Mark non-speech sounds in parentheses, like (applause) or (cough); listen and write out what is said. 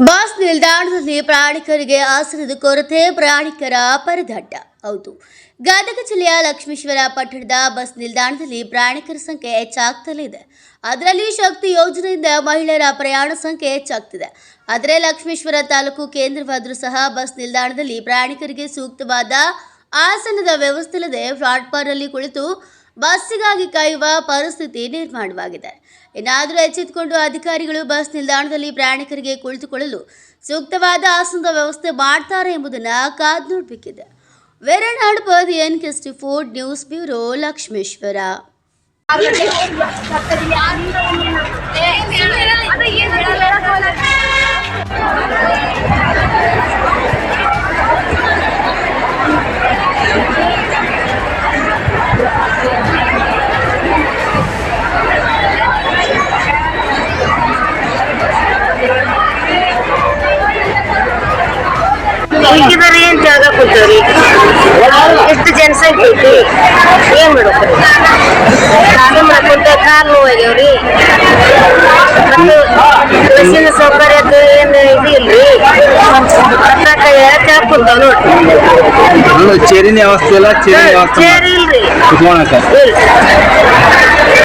Bus ನಿಲ್ದಾಣದಲ್ಲಿ ಪ್ರಯಾಣಿಕರಿಗೆ ಆಸನದ ಕೊರತೆ, ಪ್ರಯಾಣಿಕರ ಪರದಾಟ. ಹೌದು. ಗದಗ ಜಿಲ್ಲೆಯ ಲಕ್ಷ್ಮೀಶ್ವರ ಪಟ್ಟಣದ ಬಸ್ ನಿಲ್ದಾಣದಲ್ಲಿ ಪ್ರಯಾಣಿಕರ ಸಂಖ್ಯೆ ಹೆಚ್ಚಾಗ್ತಲೇ ಇದೆ. ಅದರಲ್ಲಿ ಶಕ್ತಿ ಯೋಜನೆಯಿಂದ ಮಹಿಳೆಯರ ಪ್ರಯಾಣ ಸಂಖ್ಯೆ ಹೆಚ್ಚಾಗ್ತಿದೆ. ಆದರೆ ಲಕ್ಷ್ಮೀಶ್ವರ ತಾಲೂಕು ಕೇಂದ್ರವಾದರೂ ಸಹ ಬಸ್ ನಿಲ್ದಾಣದಲ್ಲಿ ಪ್ರಯಾಣಿಕರಿಗೆ ಸೂಕ್ತವಾದ ಆಸನದ ವ್ಯವಸ್ಥೆ ಇಲ್ಲದೆ ಪ್ಲಾಟ್ಫಾರ್ಮ್ನಲ್ಲಿ ಕುಳಿತು ಬಸ್ಸಿಗಾಗಿ ಕಾಯುವ ಪರಿಸ್ಥಿತಿ ನಿರ್ಮಾಣವಾಗಿದೆ. ಏನಾದರೂ ಎಚ್ಚೆತ್ತುಕೊಂಡು ಅಧಿಕಾರಿಗಳು ಬಸ್ ನಿಲ್ದಾಣದಲ್ಲಿ ಪ್ರಯಾಣಿಕರಿಗೆ ಕುಳಿತುಕೊಳ್ಳಲು ಸೂಕ್ತವಾದ ಆಸನದ ವ್ಯವಸ್ಥೆ ಮಾಡ್ತಾರೆ ಎಂಬುದನ್ನು ಕಾದು ನೋಡಬೇಕಿದೆ. ವೇರನಾಡು ಪದ ಎನ್ ಕೆಸ್ಟಿ ಫೋರ್ಡ್ ನ್ಯೂಸ್ ಬ್ಯೂರೋ ಲಕ್ಷ್ಮೇಶ್ವರ. (laughs) ಈಗಿದಾರೆ ಏನ್ ಜಾಗ ಕೂತವ್ರಿ ಎಷ್ಟು ಜನಸಂಖ್ಯೆ ಐತಿ ಏನ್ ಮಾಡ್ಬೇಕ್ರಿ ನಾನು ಕುಂತ ಕಾಲ್ ನೋವಾಗ್ಯಾವ್ರಿ ಮತ್ತು ಬಸ್ಸಿನ ಸೌಕರ್ಯದ್ದು ಏನ್ ಇದು ಇಲ್ರಿ? ಹತ್ತಾಕ ಹೇಳಕ್ ಕುಂತಾವ್ ನೋಡ್ರಿ ಚೇರಿನ ವ್ಯವಸ್ಥೆ ಇಲ್ಲ ಚೇರಿನ ವ್ಯವಸ್ಥೆ ಚೇರ್ ಇಲ್ರಿ. ಕುತ್ಕೊಳಕ